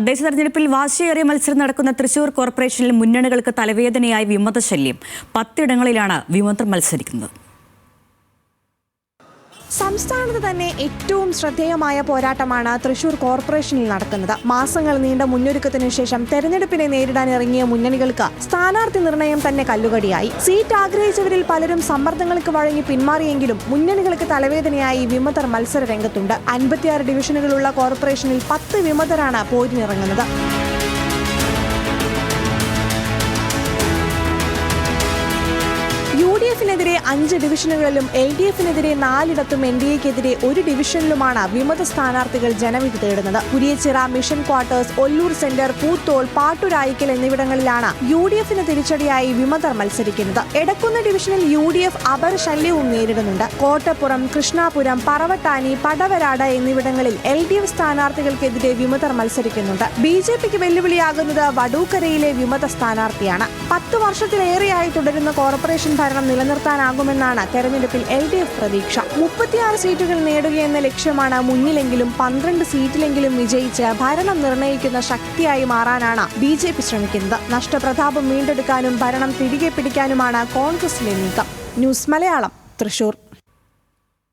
തദ്ദേശ തെരഞ്ഞെടുപ്പിൽ വാശിയേറിയ മത്സരം നടക്കുന്ന തൃശൂർ കോർപ്പറേഷനിൽ മുന്നണികൾക്ക് തലവേദനയായി വിമതശല്യം പത്തിടങ്ങളിലാണ് വിമതർ മത്സരിക്കുന്നത്. സംസ്ഥാനത്ത് തന്നെ ഏറ്റവും ശ്രദ്ധേയമായ പോരാട്ടമാണ് തൃശൂർ കോർപ്പറേഷനിൽ നടക്കുന്നത്. മാസങ്ങൾ നീണ്ട മുന്നൊരുക്കത്തിനു ശേഷം തെരഞ്ഞെടുപ്പിനെ നേരിടാൻ ഇറങ്ങിയ മുന്നണികൾക്ക് സ്ഥാനാർത്ഥി നിർണയം തന്നെ കല്ലുകടിയായി. സീറ്റ് ആഗ്രഹിച്ചവരിൽ പലരും സമ്മർദ്ദങ്ങൾക്ക് വഴങ്ങി പിന്മാറിയെങ്കിലും മുന്നണികൾക്ക് തലവേദനയായി വിമതർ മത്സര രംഗത്തുണ്ട് അൻപത്തിയാറ് ഡിവിഷനുകളുള്ള കോർപ്പറേഷനിൽ പത്ത് വിമതരാണ് പോരിനിറങ്ങുന്നത്. എഫിനെതിരെ അഞ്ച് ഡിവിഷനുകളിലും എൽ ഡി എഫിനെതിരെ നാലിടത്തും എൻ ഡി എക്കെതിരെ ഒരു ഡിവിഷനിലുമാണ് വിമത സ്ഥാനാർത്ഥികൾ ജനവിധി തേടുന്നത്. Puriyachira mission quarters Ollur centre Poothole Patturaikkal എന്നിവിടങ്ങളിലാണ് യു ഡി എഫിന് തിരിച്ചടിയായി വിമതർ മത്സരിക്കുന്നത്. എടക്കുന്ന ഡിവിഷനിൽ യു ഡി എഫ് അപരശല്യവും നേരിടുന്നുണ്ട്. കോട്ടപ്പുറം കൃഷ്ണാപുരം പറവട്ടാനി പടവരാട് എന്നിവിടങ്ങളിൽ എൽ ഡി എഫ് സ്ഥാനാർത്ഥികൾക്കെതിരെ വിമതർ മത്സരിക്കുന്നുണ്ട്. ബി ജെ പിക്ക് വെല്ലുവിളിയാകുന്നത് വടൂക്കരയിലെ വിമത സ്ഥാനാർത്ഥിയാണ്. പത്ത് വർഷത്തിലേറെയായി തുടരുന്ന കോർപ്പറേഷൻ ഭരണം നിലനിർത്താനാകുമെന്നാണ് തെരഞ്ഞെടുപ്പിൽ എൽ ഡി എഫ് പ്രതീക്ഷ. മുപ്പത്തിയാറ് സീറ്റുകൾ നേടുകയെന്ന ലക്ഷ്യമാണ് മുന്നിലെങ്കിലും പന്ത്രണ്ട് സീറ്റിലെങ്കിലും വിജയിച്ച് ഭരണം നിർണയിക്കുന്ന ശക്തിയായി മാറാനാണ് ബി ജെ പി ശ്രമിക്കുന്നത്. നഷ്ടപ്രതാപം വീണ്ടെടുക്കാനും ഭരണം തിരികെ പിടിക്കാനുമാണ് കോൺഗ്രസിലെ നീക്കം. ന്യൂസ് മലയാളം തൃശൂർ.